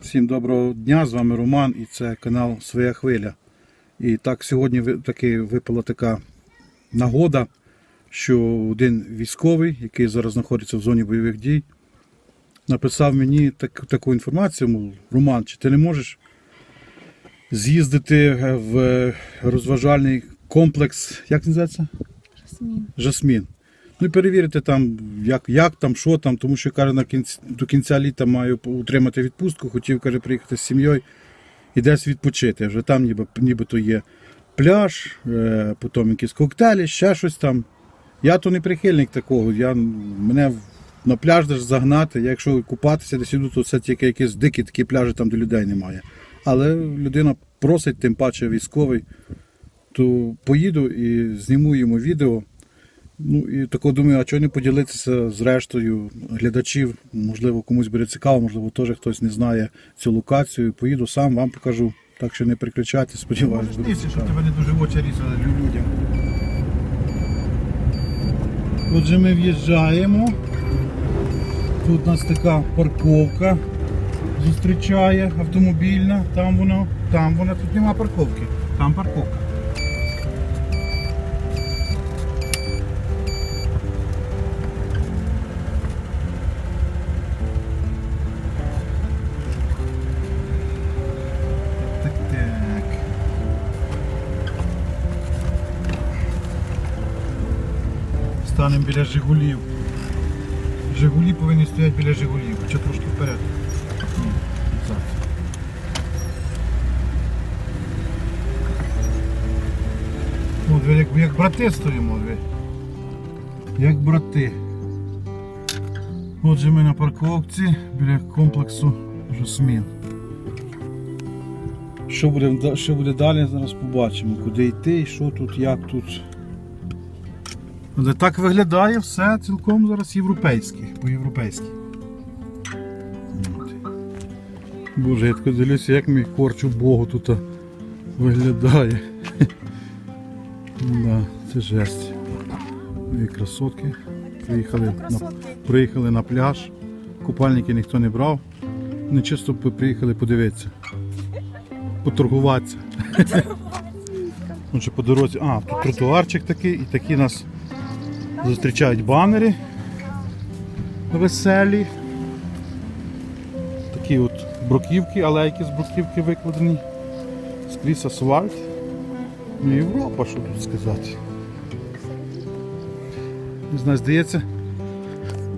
Всім доброго дня, з вами Роман і це канал Своя Хвиля. І так сьогодні таки випала така нагода, що один військовий, який зараз знаходиться в зоні бойових дій, написав мені так, таку інформацію, мов, Роман, чи ти не можеш з'їздити е, в розважальний комплекс, як називається? Жасмін. Жасмін. Ну перевірити там, як, як там, що там, тому що каже, на кінці, до кінця літа маю утримати відпустку, хотів каже, приїхати з сім'єю і десь відпочити. Вже там ніби, нібито є пляж, е, потім якісь коктейлі, ще щось там. Я то не прихильник такого. Я, мене на пляж десь загнати. Я якщо купатися десь іду, то це тільки якісь дикі такі пляжі, там де людей немає. Але людина просить, тим паче військовий, то поїду і зніму йому відео. Ну і тако думаю, а чого не поділитися з рештою глядачів? Можливо, комусь буде цікаво, можливо, теж хтось не знає цю локацію. Поїду сам, вам покажу. Так що не переключайте, сподіваюся, щоб цікаво. тебе не дуже в очі різали людям. Отже, ми в'їжджаємо. Тут нас така парковка зустрічає автомобільна. Там вона, там вона, тут нема парковки. Там парковка. Станемо біля Жигулів. Жигулі повинні стояти біля Жигулів, хоча трошки вперед. Ні, як, як брати стоїмо. Як брати. Отже, ми на парковці біля комплексу Жасмін. Що буде, що буде далі, зараз побачимо. Куди йти, і що тут, як тут. Але так виглядає все цілком зараз європейське, по-європейськи. Боже, я тако дивлюся, як мій корчу Богу тут виглядає. Да, це жесть. Дві красотки. Приїхали на, приїхали на пляж. Купальники ніхто не брав. Вони чисто приїхали подивитися. Поторгуватися. Отже, по дорозі. А, тут тротуарчик такий, і такі нас зустрічають банери веселі. Такі от бруківки, алейки з бруківки викладені. Скрізь асфальт. Ну, Європа, що тут сказати. Не знаю, здається,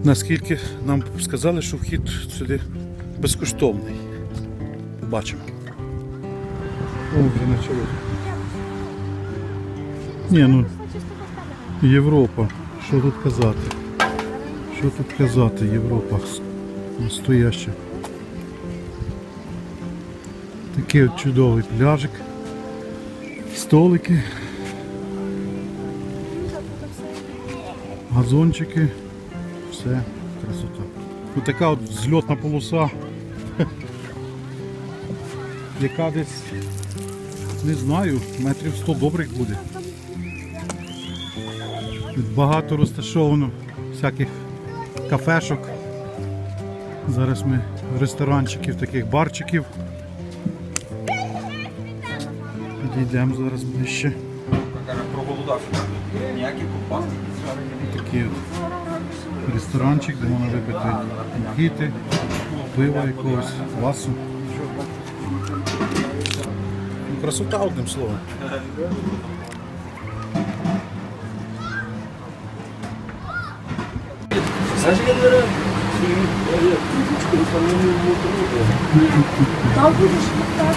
наскільки нам сказали, що вхід сюди безкоштовний. Побачимо. О, вже почали. Ні, ну Європа. Що тут казати? Що тут казати, Європа? Настояща. Такий от чудовий пляжик. Столики. Газончики. Все, красота. Ось така от зльотна полоса. Яка десь, не знаю, метрів 100 добрих буде. Тут багато розташовано всяких кафешок. Зараз ми ресторанчиків, таких барчиків. Підійдемо зараз ближче. Такий от ресторанчик, де можна випити мохіти, пива якогось, квасу. Красота одним словом. Там будеш так.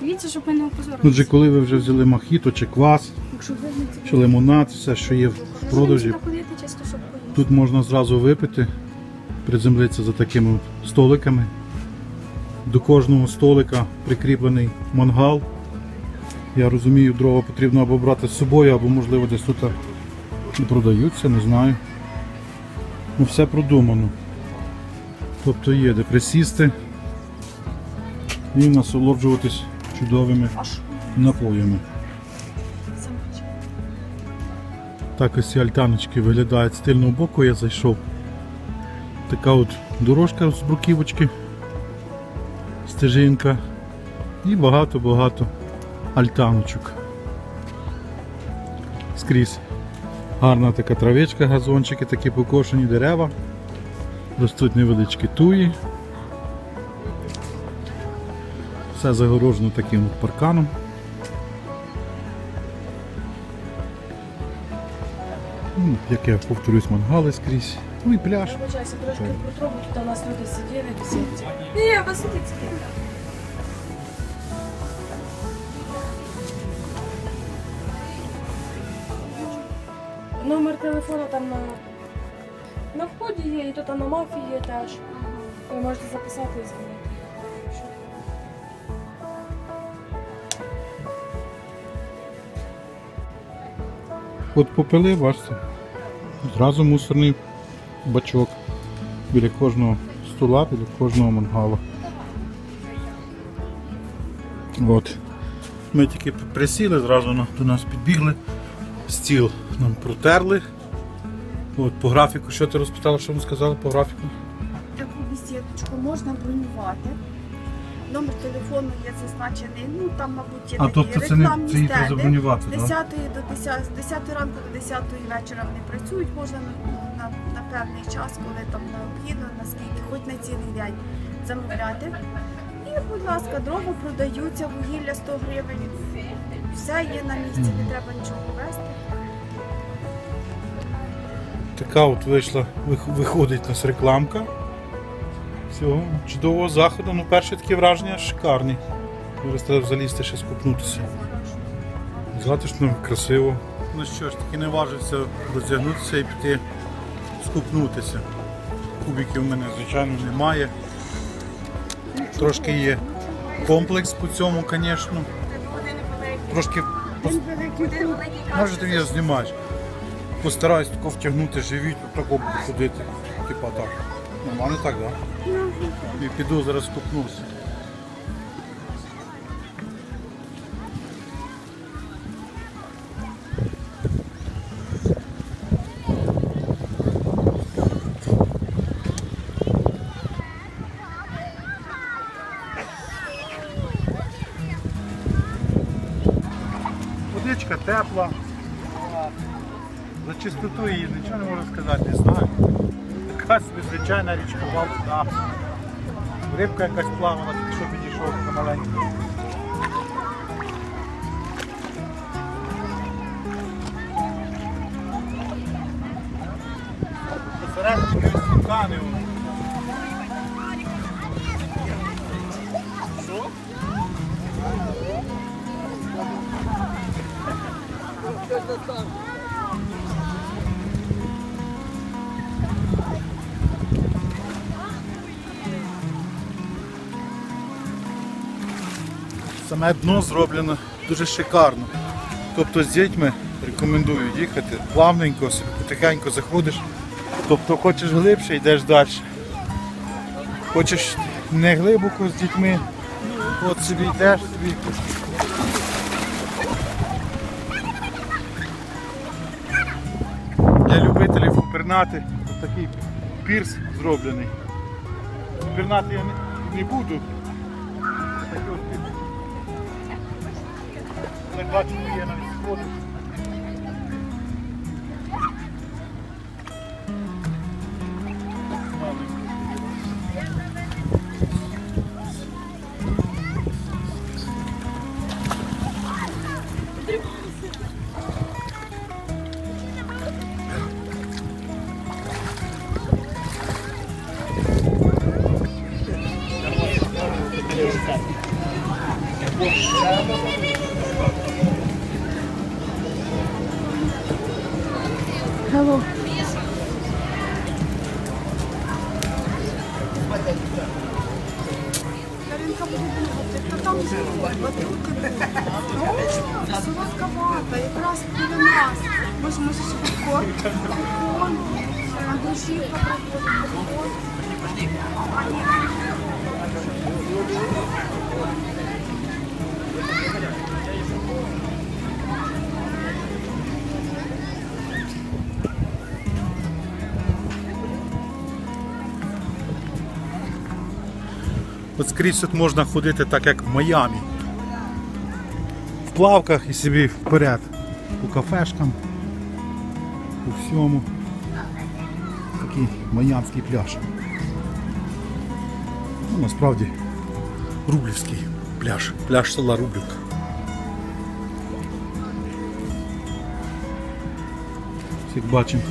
Дивіться, щоб ми не опозорилися. Коли ви вже взяли мохіто чи квас, Якщо чи лимонад, все, що є в продажі, ходити чисто, щоб поїсти. Тут можна зразу випити, приземлитися за такими от столиками. До кожного столика прикріплений мангал. Я розумію, дрова потрібно або брати з собою, або можливо десь тут продаються, не знаю. Ну, все продумано. Тобто є де присісти і насолоджуватись чудовими напоями. Так ось ці альтаночки виглядають з тильного боку, я зайшов. Така от дорожка з бруківочки, стежинка і багато-багато альтаночок. Скрізь. Гарна така травичка, газончики, такі покошені дерева. Ростуть невеличкі туї. Все загорожено таким парканом. Ну, Як я повторюсь, мангали скрізь. Ну і пляж. Вибачайся, трошки попробуй, тут у нас люди сиділи, бесідці. Ні, ви Номер телефону там на, на вході є, і тут на мафі є теж. Ви можете записати і дзвонити. От попили, бачите, зразу мусорний бачок біля кожного стола, біля кожного мангала. От. Ми тільки присіли, зразу до нас підбігли, стіл нам протерли. От по графіку, що ти розпитала, що ми сказали по графіку? Таку бесідочку можна бронювати. Номер телефону є зазначений, ну там, мабуть, є А такі тобто це не рекламні це треба стенди. забронювати, З так? 10 до 10, з 10 ранку до 10 вечора вони працюють, можна на, на, на певний час, коли там необхідно, наскільки, хоч на цілий день замовляти. І, будь ласка, дрова продаються, вугілля 100 гривень. Все є на місці, не треба нічого вести. Така от вийшла, виходить у нас рекламка. Цього чудового заходу. Ну, перші такі враження шикарні. Зараз треба залізти ще скупнутися. Затишно, красиво. Ну що ж, таки не важиться роздягнутися і піти скупнутися. Кубиків в мене, звичайно, немає. Трошки є комплекс по цьому, звісно. Трошки Може ти мене знімаєш. Постараюсь тако втягнути живіт, тако ходити. Типа так. Нормально так, так? Да? І піду зараз купнуся. Водичка тепла. Чистоту її нічого не можу сказати, не знаю. Така незвичайна звичайна річкова вода. Рибка якась плавала, що підійшов така маленька. Посередині якісь Саме дно зроблено дуже шикарно. Тобто з дітьми рекомендую їхати плавненько, потихеньку заходиш. Тобто хочеш глибше, йдеш далі. Хочеш не глибоко з дітьми, от собі йдеш собі. Для любителів пірнати такий пірс зроблений. Пірнати я не буду. Як бачите, є навіть сходи. Яринка буде думати, хто там батути буде. О, солодка вата, якраз біля нас. Може, може, ще попкорн? Попкорн. А душівка проходить попкорн. А, ні. От скрізь тут можна ходити так, як в Майамі. В плавках і собі вперед. По кафешкам, по всьому. Такий майамський пляж. Ну, насправді Рублівський пляж. Пляж села Рублівка. Як бачимо.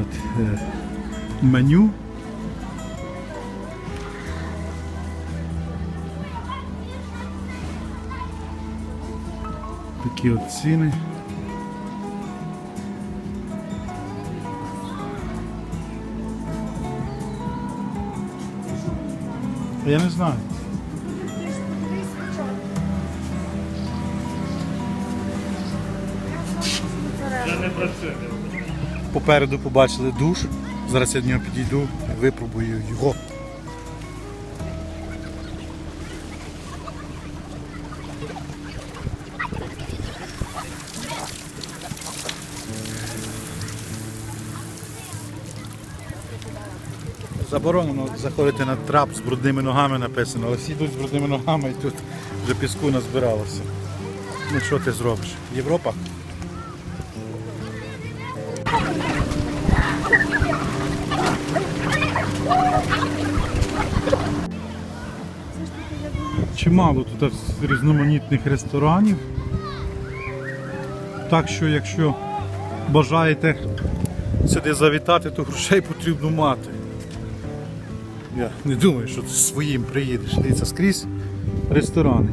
От, е, меню. Такі от ціни. Я не знаю. Попереду побачили душ. Зараз я до нього підійду і випробую його. Заборонено заходити на трап з брудними ногами написано, але всі йдуть з брудними ногами і тут вже піску назбиралося. Ну що ти зробиш? Європа? Чимало тут різноманітних ресторанів. Так що, якщо бажаєте сюди завітати, то грошей потрібно мати. Я не думаю, що ти своїм приїдеш. Дивіться, скрізь ресторани.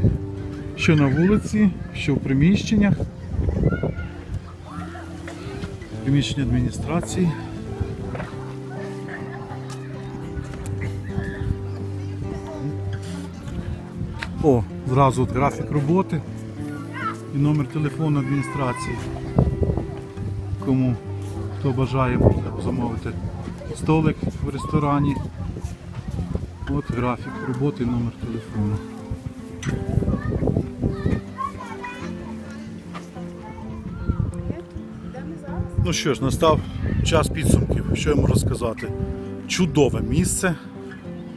Що на вулиці, що в приміщеннях. Приміщення адміністрації. О, зразу от графік роботи і номер телефону адміністрації. Кому хто бажає, може замовити столик в ресторані. От графік роботи і номер телефону. Ну що ж, настав час підсумків. Що я можу сказати? Чудове місце.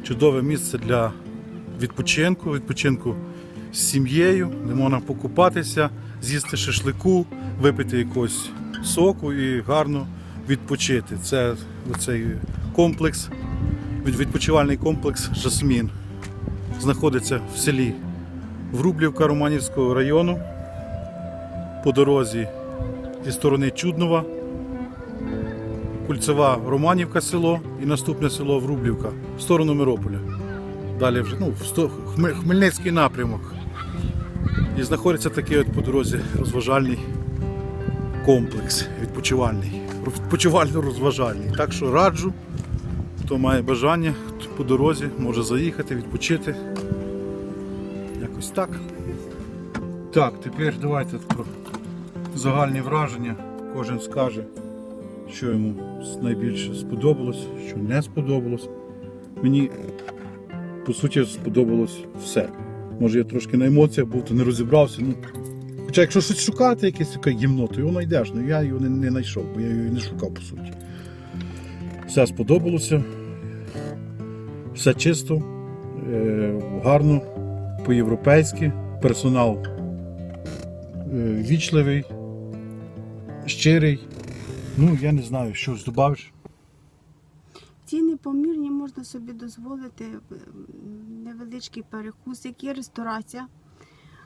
Чудове місце для відпочинку, відпочинку з сім'єю, де можна покупатися, з'їсти шашлику, випити якогось соку і гарно відпочити. Це цей комплекс, відпочивальний комплекс Жасмін. Знаходиться в селі Врублівка Романівського району по дорозі зі сторони Чуднова, Кульцева Романівка село і наступне село Врублівка в сторону Мирополя. Далі вже ну, в Хмельницький напрямок. І знаходиться такий от по дорозі розважальний комплекс відпочивальний, відпочивально-розважальний. Так що раджу, хто має бажання хто по дорозі, може заїхати, відпочити. Якось так. Так, тепер давайте про загальні враження. Кожен скаже, що йому найбільше сподобалось, що не сподобалось. Мені, по суті, сподобалось все. Може я трошки на емоціях був, то не розібрався. Ну, хоча якщо щось шукати, якесь таке гімно, то його знайдеш. Ну я його не знайшов, бо я його не шукав, по суті. Все сподобалося. Все чисто, е, гарно, по-європейськи. Персонал е, вічливий, щирий. Ну, я не знаю, щось додавиш. Ціни помірні, можна собі дозволити невеличкий перекус, як є ресторація.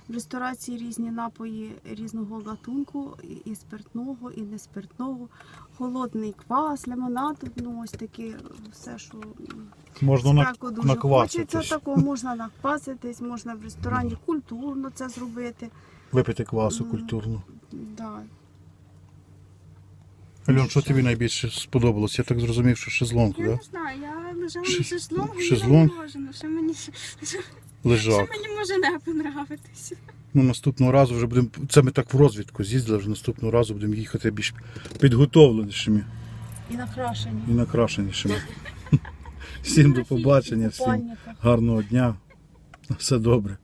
В ресторації різні напої різного гатунку, і- і спиртного, і неспиртного, холодний квас, лимонад, ну ось таке все, що Можна на, спеку дуже накваситись. хочеться, такого можна накваситись, можна в ресторані культурно це зробити. Випити квасу культурно. Да. Альон, що тобі найбільше сподобалось? Я так зрозумів, що шезлонг, Я да? не знаю, я лежала Шез- на шезлонгу, шезлонг? я не можу, ну що мені, що лежак. мені може не понравитися. Ну, наступного разу вже будемо. Це ми так в розвідку з'їздили, вже наступного разу будемо їхати більш підготовленішими І накрашені. і накрашенішими. Всім до побачення, всім гарного дня. Все добре.